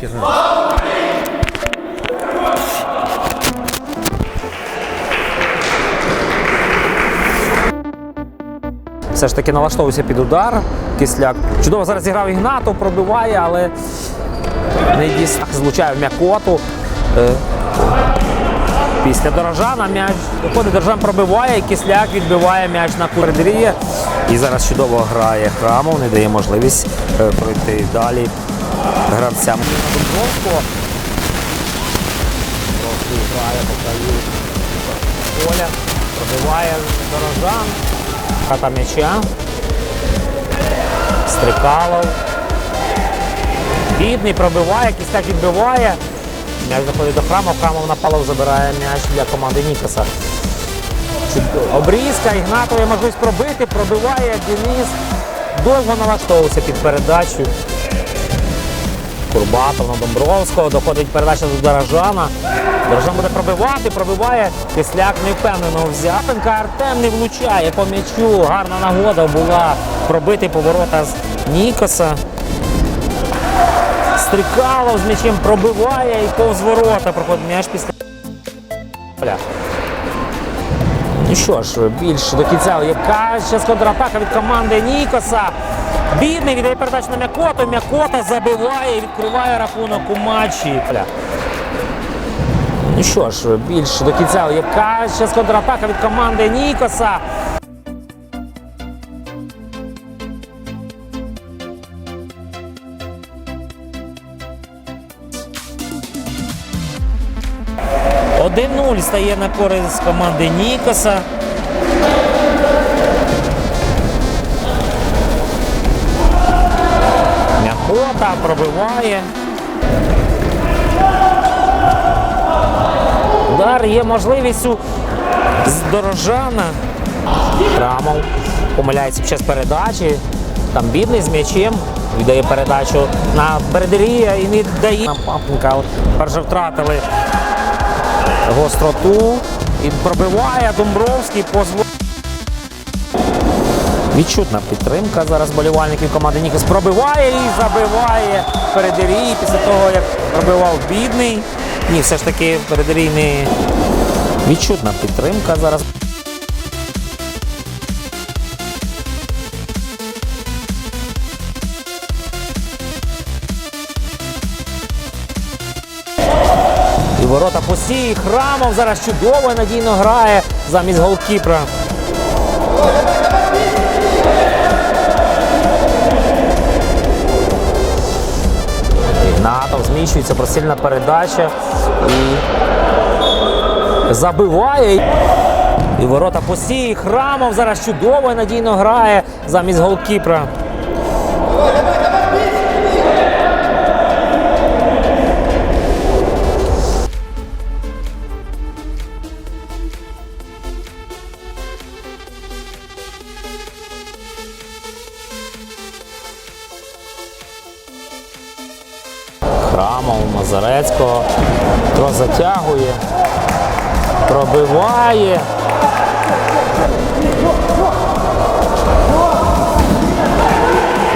Хіра. Все ж таки налаштовується під удар. Кисляк. Чудово зараз зіграв Ігнатов, пробиває, але не діс... злучає в м'якоту. Е, Після Дорожана м'яч виходить, Дорожан пробиває, і Кисляк відбиває м'яч на передріє. І зараз чудово грає Храмов, не дає можливість е, пройти далі гравцям поля, пробиває Дорожан. Хата м'яча. Стрикалов. Бідний пробиває, Кістяк відбиває. М'яч заходить до храму, храмов напалов забирає м'яч для команди Нікоса. Обрізка, Ігнатов є можливість пробити, пробиває Денис. Довго налаштовувався під передачу. Курбатов на Домбровського, доходить передача до Дорожана. Дорожан буде пробивати, пробиває. Кисляк невпевнено взяв. Артем не влучає по м'ячу. Гарна нагода була пробити поворота з Нікоса. Стрикалов з м'ячем пробиває і повз ворота проходить м'яч після. Ну що ж, більш до кінця. Яка зараз контратака від команди Нікоса. Бідний віддає передачу на М'якоту. М'якота забиває і відкриває рахунок у матчі. Ну що ж, більш до кінця. Яка зараз контратака від команди Нікоса. Один 0 стає на користь команди Нікоса. М'якота пробиває. Удар є можливість у з Дорожана. Храмов помиляється під час передачі. Там бідний з м'ячем. Віддає передачу на Бердерія і не дає. На Папенка. Перше втратили гостроту. І пробиває Домбровський позво. Відчутна підтримка зараз болівальників команди Нікос пробиває і забиває Передерій після того, як пробивав бідний. Ні, все ж таки Передерій не відчутна підтримка зараз. І ворота пусті. Храмов зараз чудово і надійно грає замість голкіпера. Ігнатов зміщується, просильна передача і забиває. І ворота посії. Храмов зараз чудово і надійно грає замість голкіпера. Храмов Мазарецького. Тро затягує, пробиває.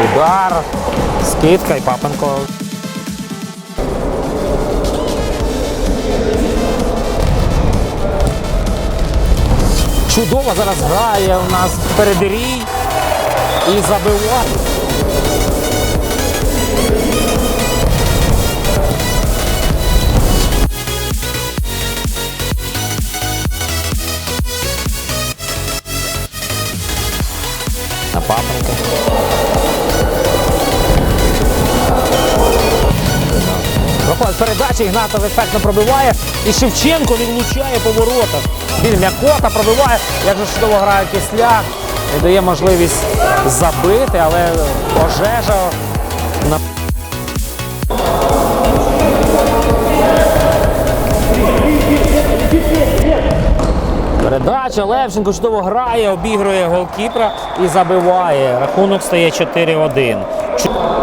Удар, скидка і Папенко. Чудово зараз грає у нас передирій і забиває. На паприку. Проходить передача, Ігнатов ефектно пробиває. І Шевченко він влучає по воротах. Він м'якота пробиває, як же чудово грає кисля. І дає можливість забити, але пожежа на Передача Левченко чудово грає, обігрує голкіпера і забиває. Рахунок стає 4-1. Чу-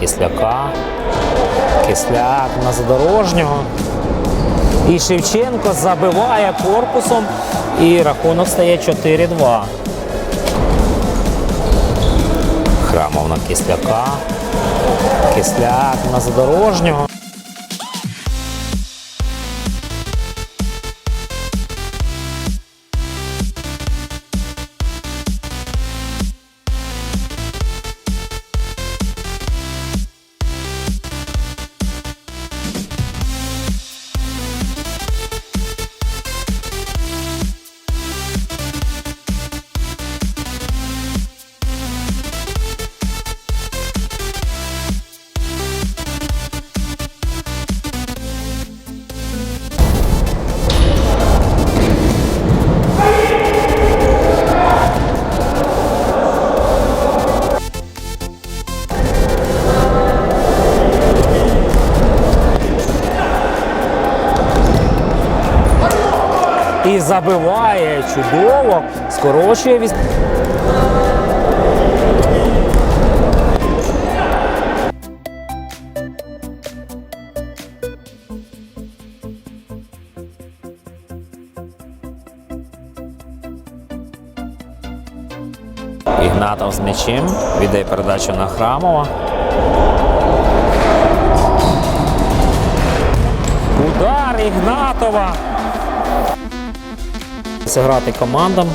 Кисляка. Кисляк на задорожнього. І Шевченко забиває корпусом. І рахунок стає 4-2. Храмов на Кисляка. Кисляк на задорожнього. Забиває чудово, скорочує від... Ігнатов з м'ячем, віддає передачу на Храмова. Удар Ігнатова. Зіграти командам.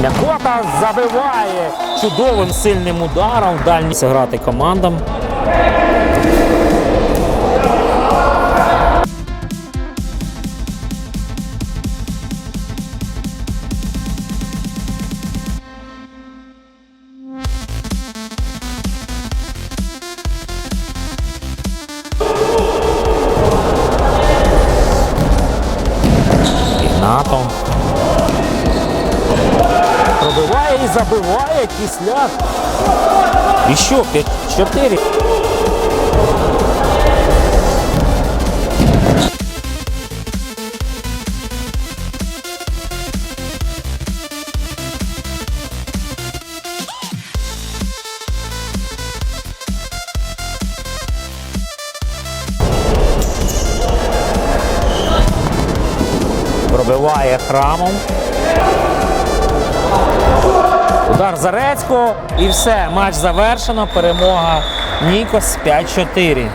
М'якота забиває чудовим сильним ударом в дальній зіграти командам. Ігнатов. Пробиває і забиває кисляк. І що? 5-4. Пробиває храмом. Удар Зарецького і все, матч завершено. Перемога Нікос 5-4.